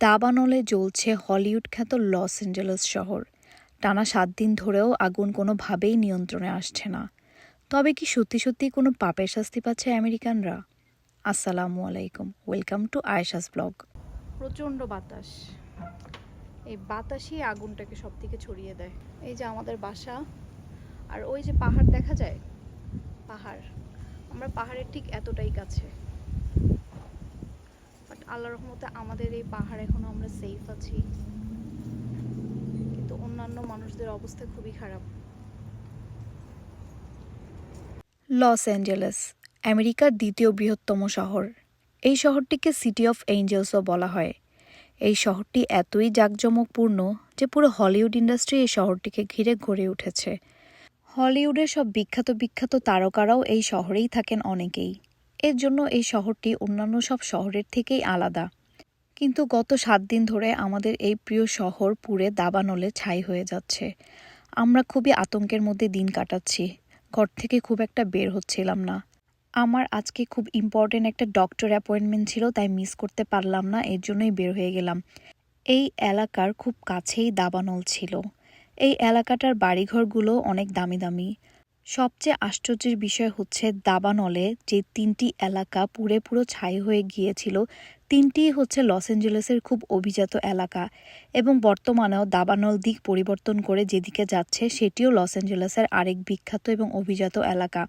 দাবানলে জ্বলছে হলিউড খ্যাত Los Angeles শহর। টানা সাত দিন ধরেও আগুন কোনোভাবেই নিয়ন্ত্রণে আসছে না। তবে কি সত্যি সত্যি কোনো পাপের শাস্তি পাচ্ছে আমেরিকানরা? আসসালামু আলাইকুম, ওয়েলকাম টু আয়েশাস ব্লগ। প্রচণ্ড বাতাস। এই বাতাসই আগুনটাকে সব থেকে ছড়িয়ে দেয়। এই যে আমাদের বাসা, আর ওই যে পাহাড় দেখা যায়? পাহাড়। আমরা পাহাড়ের ঠিক এতটাই কাছে। আল্লাহ রহমতে আমাদের এই পাহাড় এখনও আমরা সেফ আছি। কিন্তু অন্যান্য মানুষদের অবস্থা খুবই খারাপ। লস অ্যাঞ্জেলেস, আমেরিকার দ্বিতীয় বৃহত্তম শহর। এই শহরটিকে সিটি অফ এঞ্জেলসও বলা হয়। এই শহরটি এতই জাঁকজমকপূর্ণ যে পুরো হলিউড ইন্ডাস্ট্রি এই শহরটিকে ঘিরে গড়ে উঠেছে। হলিউডের সব বিখ্যাত বিখ্যাত তারকারাও এই শহরেই থাকেন অনেকেই। এর জন্য এই শহরটি অন্যান্য সব শহরের থেকেই আলাদা। কিন্তু গত সাত দিন ধরে আমাদের এই প্রিয় শহর পুড়ে দাবানলে ছাই হয়ে যাচ্ছে। আমরা খুবই আতঙ্কের মধ্যে দিন কাটাচ্ছি। ঘর থেকে খুব একটা বের হচ্ছিলাম না। আমার আজকে খুব ইম্পর্টেন্ট একটা ডক্টর অ্যাপয়েন্টমেন্ট ছিল, তাই মিস করতে পারলাম না, এর জন্যই বের হয়ে গেলাম। এই এলাকার খুব কাছেই দাবানল ছিল। এই এলাকাটার বাড়িঘরগুলো অনেক দামি দামি। সবচেয়ে আশ্চর্যের বিষয় হচ্ছে দাবানলে যে তিনটি এলাকা পুরে পুরো ছাই হয়ে গিয়েছিল, তিনটিই হচ্ছে লস অ্যাঞ্জেলেসের খুব অভিজাত এলাকা এবং বর্তমানেও দাবানল দিক পরিবর্তন করে যেদিকে যাচ্ছে সেটিও লস অ্যাঞ্জেলেসের আরেক বিখ্যাত এবং অভিজাত এলাকা।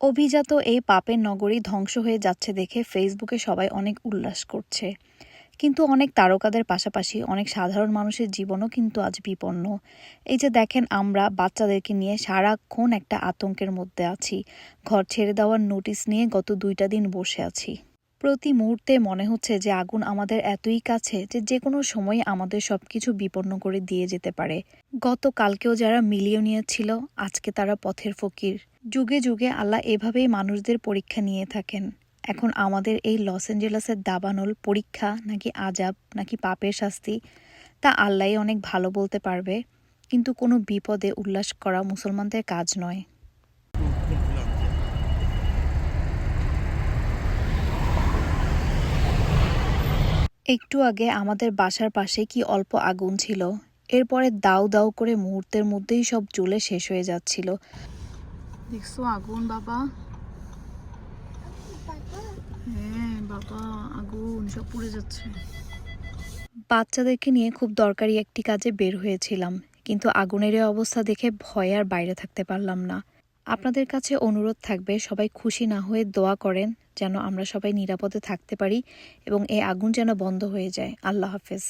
অভিজাত এই পাপের নগরী ধ্বংস হয়ে যাচ্ছে দেখে ফেসবুকে সবাই অনেক উল্লাস করছে। কিন্তু অনেক তারকাদের পাশাপাশি অনেক সাধারণ মানুষের জীবনও কিন্তু আজ বিপন্ন। এই যে দেখেন আমরা বাচ্চাদেরকে নিয়ে সারাক্ষণ একটা আতঙ্কের মধ্যে আছি। ঘর ছেড়ে দেওয়ার নোটিশ নিয়ে গত দুইটা দিন বসে আছি। প্রতি মুহূর্তে মনে হচ্ছে যে আগুন আমাদের এতই কাছে যে যে কোনো সময় আমাদের সব কিছু বিপন্ন করে দিয়ে যেতে পারে। গতকালকেও যারা মিলিয়নিয়ার ছিল, আজকে তারা পথের ফকির। যুগে যুগে আল্লাহ এভাবেই মানুষদের পরীক্ষা নিয়ে থাকেন। এখন আমাদের এই লস অ্যাঞ্জেলেসের দাবানল পরীক্ষা নাকি আজাব, নাকি পাপের শাস্তি, তা আল্লাহই অনেক ভালো বলতে পারবে। কিন্তু কোনো বিপদে উল্লাস করা মুসলমানদের কাজ নয়। একটু আগে আমাদের বাসার পাশে কি অল্প আগুন ছিল? এরপরে দাউ দাউ করে মুহূর্তের মধ্যেই সব জ্বলে শেষ হয়ে যাচ্ছিল। দেখছ আগুন, বাবা? হ্যাঁ বাচ্চাদেরকে নিয়ে খুব দরকারি একটি কাজে বের হয়েছিলাম, কিন্তু আগুনের অবস্থা দেখে ভয়ে আর বাইরে থাকতে পারলাম না। আপনাদের কাছে অনুরোধ থাকবে, সবাই খুশি না হয়ে দোয়া করেন, যেন আমরা সবাই নিরাপদে থাকতে পারি এবং এই আগুন যেন বন্ধ হয়ে যায়। আল্লাহ হাফেজ।